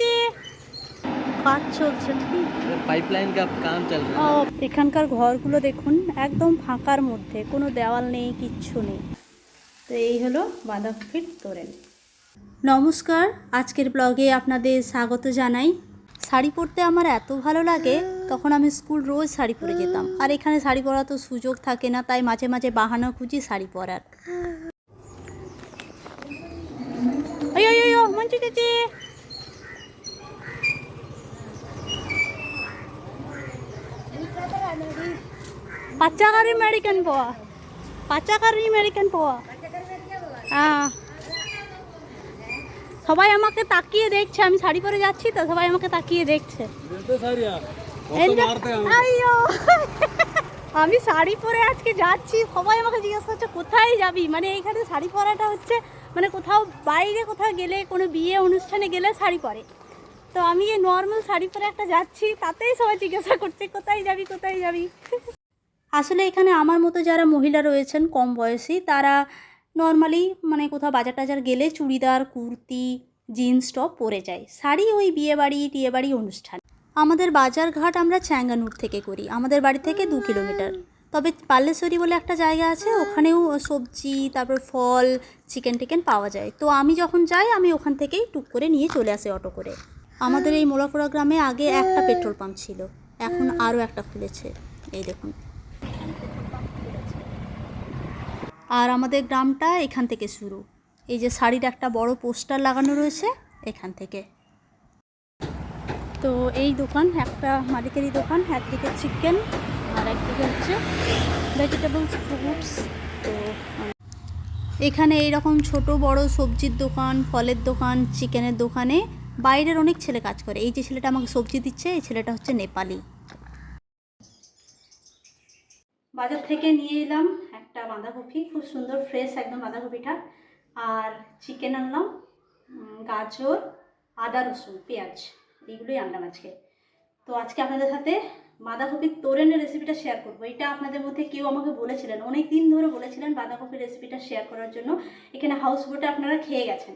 যে কাজ এখানকার ঘরগুলো দেখুন একদম ফাঁকার মধ্যে কোনো দেওয়াল নেই কিচ্ছু নেই। তো এই হলো বাঁধাকপির তোরেন নমস্কার আজকের ব্লগে আপনাদের স্বাগত জানাই। শাড়ি পরতে আমার এত ভালো লাগে তখন আমি স্কুল রোজ শাড়ি পরে যেতাম। আর এখানে শাড়ি পরা তো সুযোগ থাকে না তাই মাঝে মাঝে বাহানা খুঁজি শাড়ি পরার। പച്ചക്കറി മേടിക്കാൻ പോവാ പച്ചക്കറി മേടിക്കാൻ പോവാ হ্যাঁ সবাই আমাকে তাকিয়ে দেখছে আমি শাড়ি পরে যাচ্ছি তো সবাই আমাকে তাকিয়ে দেখছে এই যে- আইয়ো। আমি শাড়ি পরে আজকে যাচ্ছি সবাই আমাকে জিজ্ঞেস করছে কোথায় যাবি মানে এইখানে শাড়ি পরাটা হচ্ছে মানে কোথাও বাইরে কোথাও গেলে কোনো বিয়ে অনুষ্ঠানে গেলে শাড়ি পরে তো আমি এই নর্মাল শাড়ি পরে একটা যাচ্ছি, তাতেই সবাই জিজ্ঞাসা করছে, কোথায় যাবি কোথায় যাবি? আসলে এখানে আমার মতো যারা মহিলা রয়েছেন কম বয়সী, তারা নর্মালি মানে কোথাও বাজার টাজার গেলে চুড়িদার, কুর্তি জিন্স টপ পরে যায়। শাড়ি ওই বিয়েবাড়ি, টিয়েবাড়ি অনুষ্ঠান। আমাদের বাজার ঘাট আমরা চ্যাঙ্গানুর থেকে করি। আমাদের বাড়ি থেকে দু কিলোমিটার। তবে পাল্লেশ্বরী বলে একটা জায়গা আছে, ওখানেও সবজি, তারপর ফল চিকেন টিকেন পাওয়া যায়। তো আমি যখন যাই, আমি ওখান থেকেই টুক করে নিয়ে চলে আসি অটো করে। আমাদের এই মোড়াপুরা গ্রামে আগে একটা পেট্রোল পাম্প ছিল, এখন আরও একটা খুলেছে। এই দেখুন। আর আমাদের গ্রামটা এখান থেকে শুরু। এই যে শাড়ির একটা বড় পোস্টার লাগানো রয়েছে এখান থেকে। তো এই দোকান, একটা মালিকেরই দোকান, একদিকে চিকেন আর একদিকে হচ্ছে ভেজিটেবলস ফ্রুটস তো এখানে এইরকম ছোট বড় সবজির দোকান, ফলের দোকান, চিকেনের দোকানে বাইরের অনেক ছেলে কাজ করে। এই যে ছেলেটা আমাকে সবজি দিচ্ছে, এই ছেলেটা হচ্ছে নেপালি। বাজার থেকে নিয়ে এলাম একটা বাঁধাকপি, খুব সুন্দর ফ্রেশ একদম বাঁধাকপিটা। আর চিকেন আনলাম গাজর, আদা, রসুন, পেঁয়াজ, এইগুলোই আনলাম আজকে। তো আজকে আপনাদের সাথে বাঁধাকপির তোরেনের রেসিপিটা শেয়ার করব। এটা আপনাদের মধ্যে কেউ আমাকে বলেছিলেন অনেক দিন ধরে বলেছিলেন বাঁধাকপির রেসিপিটা শেয়ার করার জন্য। এখানে হাউস বোটে আপনারা খেয়ে গেছেন।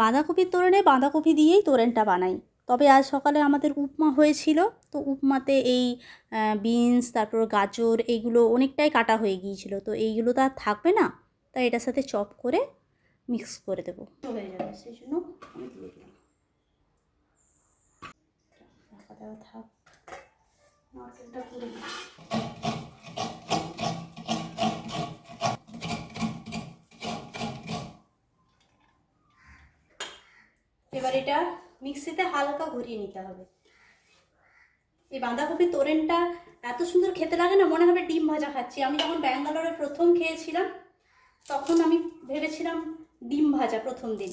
বাঁধাকপির তোরণে বাঁধাকপি দিয়েই তোরণটা বানাই। তবে আজ সকালে আমাদের উপমা হয়েছিল, তো উপমাতে এই বিনস, তারপর গাজর এইগুলো অনেকটাই কাটা হয়ে গিয়েছিল, তো এইগুলো তো আর থাকবে না, তাই এটার সাথে চপ করে মিক্স করে দেবো। হয়ে যাবে, সেই জন্য থাক। নারকেলটা পুড়ে দিই। এবার এটা মিক্সিতে হালকা ঘুরিয়ে নিতে হবে। এই বাঁধাকপির তোরেনটা এত সুন্দর খেতে লাগে না, মনে হবে ডিম ভাজা খাচ্ছি। আমি যখন ব্যাঙ্গালোরে প্রথম খেয়েছিলাম, তখন আমি ভেবেছিলাম ডিম ভাজা প্রথম দিন।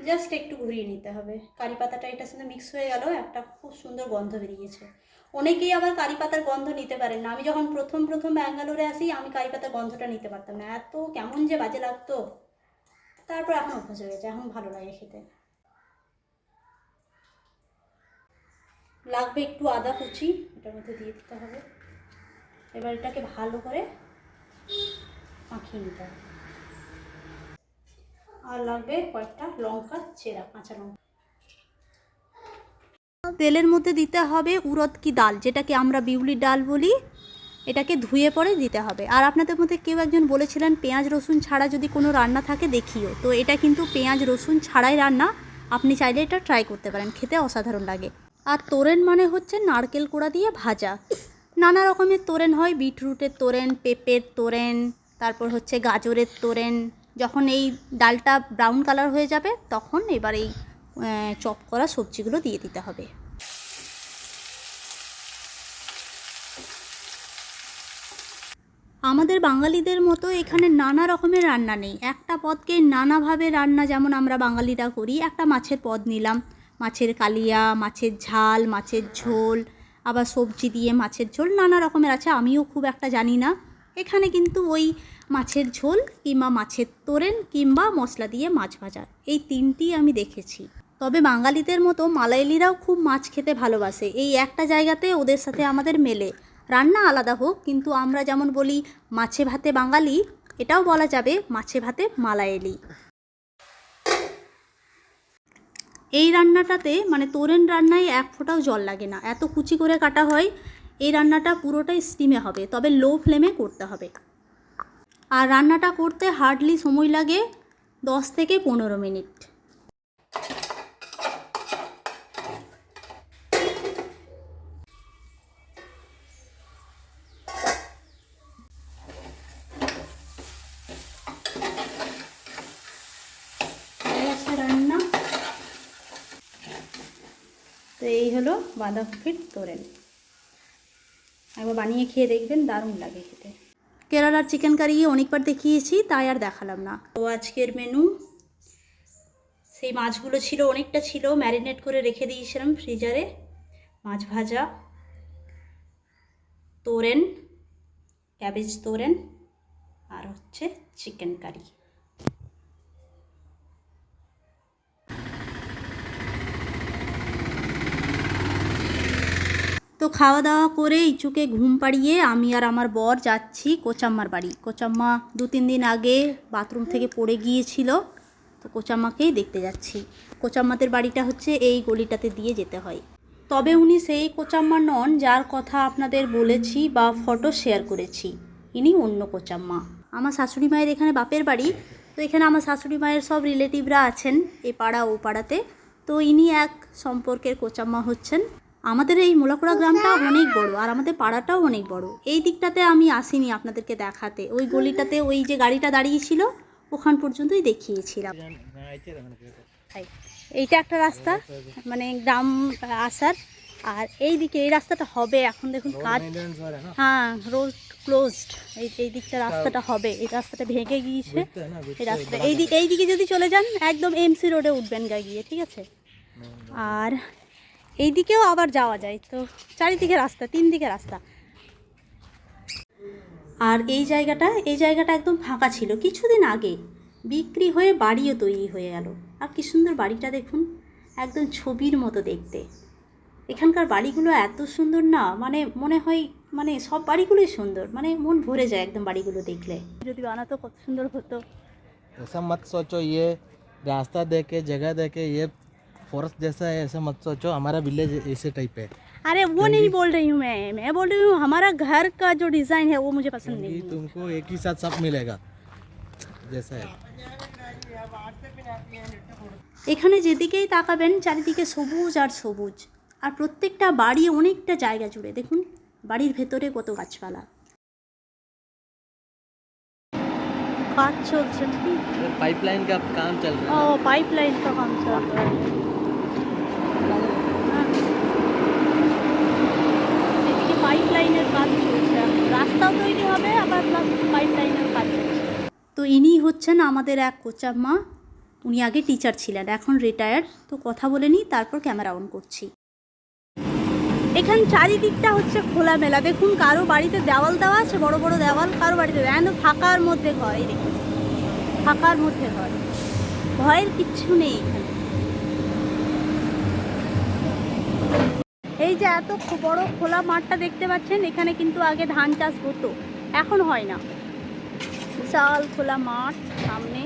জাস্ট একটু ঘুরিয়ে নিতে হবে। কারি পাতাটা এটার সাথে মিক্স হয়ে গেল, একটা খুব সুন্দর গন্ধ বেরিয়েছে। অনেকেই আবার কারি পাতার গন্ধ নিতে পারেন না। আমি যখন প্রথম প্রথম ব্যাঙ্গালোরে আসি, আমি কারি পাতার গন্ধটা নিতে পারতাম না। এত কেমন যে বাজে লাগতো। তারপর এখন অভ্যাস হয়ে গেছে, এখন ভালো লাগে খেতে। লাগবে একটু আদা কুচি, এটার মধ্যে দিয়ে দিতে হবে। এবার এটাকে ভালো করে মাখিয়ে নিতে হবে। আর লাগবে কয়েকটা লঙ্কা, চেরা, কাঁচা লঙ্কা। তেলের মধ্যে দিতে হবে উড়দ কি ডাল, যেটাকে আমরা বিউলির ডাল বলি। এটাকে ধুয়ে পরে দিতে হবে। আর আপনাদের মধ্যে কেউ একজন বলেছিলেন, পেঁয়াজ, রসুন ছাড়া যদি কোনো রান্না থাকে দেখিও। তো এটা কিন্তু পেঁয়াজ, রসুন ছাড়াই রান্না। আপনি চাইলে এটা ট্রাই করতে পারেন, খেতে অসাধারণ লাগে। আর তোরেন মানে হচ্ছে নারকেল কোড়া দিয়ে ভাজা। নানা রকমের তোরেন হয়, বিটরুটের তোরেন, পেঁপের তোরেন, তারপর হচ্ছে গাজরের তোরেন। যখন এই ডালটা ব্রাউন কালার হয়ে যাবে, তখন এবার এই চপ করা সবজিগুলো দিয়ে দিতে হবে। আমাদের বাঙালিদের মতো এখানে নানা রকমের রান্না নেই। একটা পদকে নানাভাবে রান্না যেমন আমরা বাঙালিরা করি, একটা মাছের পদ নিলাম। মাছের কালিয়া, মাছের ঝাল, মাছের ঝোল, আবার সবজি দিয়ে মাছের ঝোল, নানা রকমের আছে, আমিও খুব একটা জানি না। এখানে কিন্তু ওই মাছের ঝোল কিংবা মাছের তোরেন কিংবা মশলা দিয়ে মাছ ভাজা, এই তিনটি আমি দেখেছি। তবে বাঙালিদের মতো মালায়ালিরাও খুব মাছ খেতে ভালোবাসে, এই একটা জায়গাতে ওদের সাথে আমাদের মেলে। রান্না আলাদা হোক, কিন্তু আমরা যেমন বলি, মাছে ভাতে বাঙালি, এটাও বলা যাবে মাছে ভাতে মালায়েলি এই রান্নাটাতে মানে তোরেন রান্নায় এক ফোঁটাও জল লাগে না। এত কুচি করে কাটা হয়, এই রান্নাটা পুরোটাই স্টিমে হবে, তবে লো ফ্লেমে করতে হবে। আর রান্নাটা করতে হার্ডলি সময় লাগে দশ থেকে পনেরো মিনিট হয়ে গেছে রান্না তো এই হলো বাঁধাকপির তোরেন একবার বানিয়ে খেয়ে দেখবেন, দারুণ লাগে খেতে। কেরালার চিকেন কারি অনেকবার দেখিয়েছি, তাই আর দেখালাম না। তো আজকের মেনু সেই মাছগুলো ছিল, অনেকটা ছিল ম্যারিনেট করে রেখে দিয়েছিলাম ফ্রিজারে মাছ ভাজা তোরেন ক্যাবেজ তোরেন আর হচ্ছে চিকেন কারি তো খাওয়া দাওয়া করে ইচুকে ঘুম পাড়িয়ে আমি আর আমার বর যাচ্ছি কোচাম্মার বাড়ি। কোচাম্মা দু তিন দিন আগে বাথরুম থেকে পড়ে গিয়েছিল, তো কোচাম্মাকেই দেখতে যাচ্ছি। কোচাম্মাদের বাড়িটা হচ্ছে এই গলিটাতে দিয়ে যেতে হয়। তবে উনি সেই কোচাম্মা নন যার কথা আপনাদের বলেছি বা ফটো শেয়ার করেছি। ইনি অন্য কোচাম্মা। আমার শাশুড়ি মায়ের এখানে বাপের বাড়ি, তো এখানে আমার শাশুড়ি মায়ের সব রিলেটিভরা আছেন এই পাড়া ও পাড়াতে। তো ইনি এক সম্পর্কের কোচাম্মা হচ্ছেন। আমাদের এই মোলাকুড়া গ্রামটা অনেক বড় আর আমাদের পাড়াটাও অনেক বড়। এই দিকটাতে আমি আসিনি আপনাদেরকে দেখাতে। ওই গলিটাতে ওই যে গাড়িটা দাঁড়িয়েছিল ওখান পর্যন্তই দেখিয়েছিলাম। এইটা একটা রাস্তা মানে গ্রাম আসার। আর এই দিকে এই রাস্তাটা হবে এখন দেখুন কাজ। হ্যাঁ রোড ক্লোজড এই এই দিকটা রাস্তাটা হবে এই রাস্তাটা ভেঙে গিয়েছে। এই রাস্তা এই দিকে এই দিকে যদি চলে যান একদম এমসি রোডে উঠবেন গা গিয়ে ঠিক আছে? আর এই দিকেও আবার যাওয়া যায় তো চারিদিকে রাস্তা তিন দিকে রাস্তা আর এই জায়গাটা এই জায়গাটা একদম ফাঁকা ছিল কিছুদিন আগে বিক্রি হয়ে বাড়িও তৈরি হয়ে গেল আর কি সুন্দর বাড়িটা দেখুন একদম ছবির মতো দেখতে এখানকার বাড়িগুলো এত সুন্দর না মানে মনে হয় মানে সব বাড়িগুলোই সুন্দর মানে মন ভরে যায় একদম বাড়িগুলো দেখলে যদি বানাতো কত সুন্দর হতো ऐसा मत सोचो ये रास्ता देखे जगह देखे ये फॉरेस्ट जैसा है ऐसा मत सोचो हमारा विलेज ऐसे टाइप है अरे वो नहीं बोल रही हूँ मैं मैं बोल रही हूँ हमारा घर का जो डिज़ाइन है वो मुझे पसंद नहीं क्योंकि है तुमको एक ही साथ सब मिलेगा जैसा है এখানে যেদিকেই তাকাবেন চারিদিকে সবুজ আর সবুজ আর প্রত্যেকটা বাড়ি অনেকটা জায়গা জুড়ে দেখুন বাড়ির ভেতরে কত গাছপালা কাজ চলছে ঠিক पाइपलाइन का काम चल रहा ও পাইপ লাইন তো কাম চলছে এদিকে পাইপ লাইনের কাজ চলছে। রাস্তাও তৈরি হবে আবার প্লাস পাইপ লাইনের কাজ চলছে। তো ইনি হচ্ছেন আমাদের এক কোচাম্মা উনি আগে টিচার ছিলেন এখন রিটায়ার্ড তো কথা বলে নিই তারপর ক্যামেরা অন করছি। এখানে চারিদিকটা হচ্ছে খোলামেলা। দেখুন কারও বাড়িতে দেওয়াল দেওয়া আছে বড় বড় দেওয়াল কারও বাড়িতে একদম ফাঁকার মধ্যে ঘর এই দেখুন। ফাঁকার মধ্যে ঘর। ভয়ের কিচ্ছু নেই এখানে। এই যে এত বড় খোলা মাঠটা দেখতে পাচ্ছেন, এখানে কিন্তু আগে ধান চাষ হতো, এখন হয় না। বিশাল খোলা মাঠ সামনে,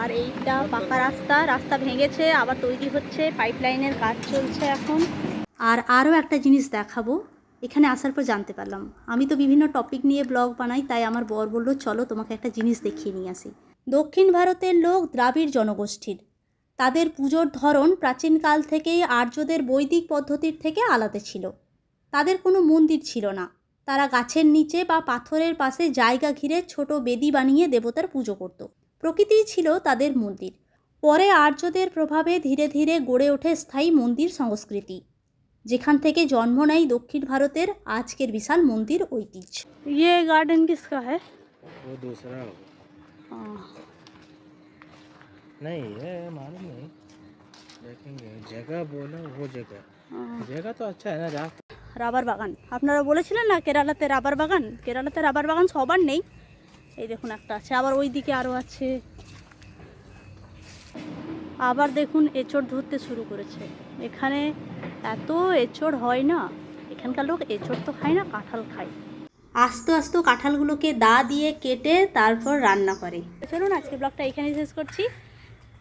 আর এইটা পাকা রাস্তা রাস্তা ভেঙেছে, আবার তৈরি হচ্ছে, পাইপলাইনের কাজ চলছে এখন। আর আরও একটা জিনিস দেখাবো, এখানে আসার পর জানতে পারলাম। আমি তো বিভিন্ন টপিক নিয়ে ব্লগ বানাই, তাই আমার বর বলল, চলো তোমাকে একটা জিনিস দেখিয়ে নিয়ে আসি। দক্ষিণ ভারতের লোক দ্রাবিড় জনগোষ্ঠীর। তাদের পুজোর ধরন প্রাচীনকাল থেকেই আর্যদের বৈদিক পদ্ধতির থেকে আলাদা ছিল। তাদের কোনো মন্দির ছিল না। তারা গাছের নিচে বা পাথরের পাশে জায়গা ঘিরে ছোট বেদি বানিয়ে দেবতার পুজো করত। প্রকৃতিই ছিল তাদের মন্দির। পরে আর্যদের প্রভাবে ধীরে ধীরে গড়ে ওঠে স্থায়ী মন্দির সংস্কৃতি। যেখান থেকে জন্ম নেয় দক্ষিণ ভারতের আজকের বিশাল মন্দির ঐতিহ্য। ইয়ে গার্ডেন কিসকা হ্যাঁ नहीं ये मालूम नहीं देखेंगे जगह बोला वो जगह जगह तो अच्छा है ना रास्ता রাবার বাগান আপনারা বলেছিলেন না কেরালাতে রাবার বাগান কেরালাতে রাবার বাগান সবার নেই এই দেখুন একটা আছে আবার ওই দিকে আরও আছে আবার দেখুন এঁচড় ধরতে শুরু করেছে এখানে এত এঁচড় হয় না এখানকার লোক এঁচড় তো খায় না কাঁঠাল খায় আস্ত আস্ত কাঁঠালগুলোকে দা দিয়ে কেটে তারপর রান্না করে চলুন আজকে ব্লগটা এখানেই শেষ করছি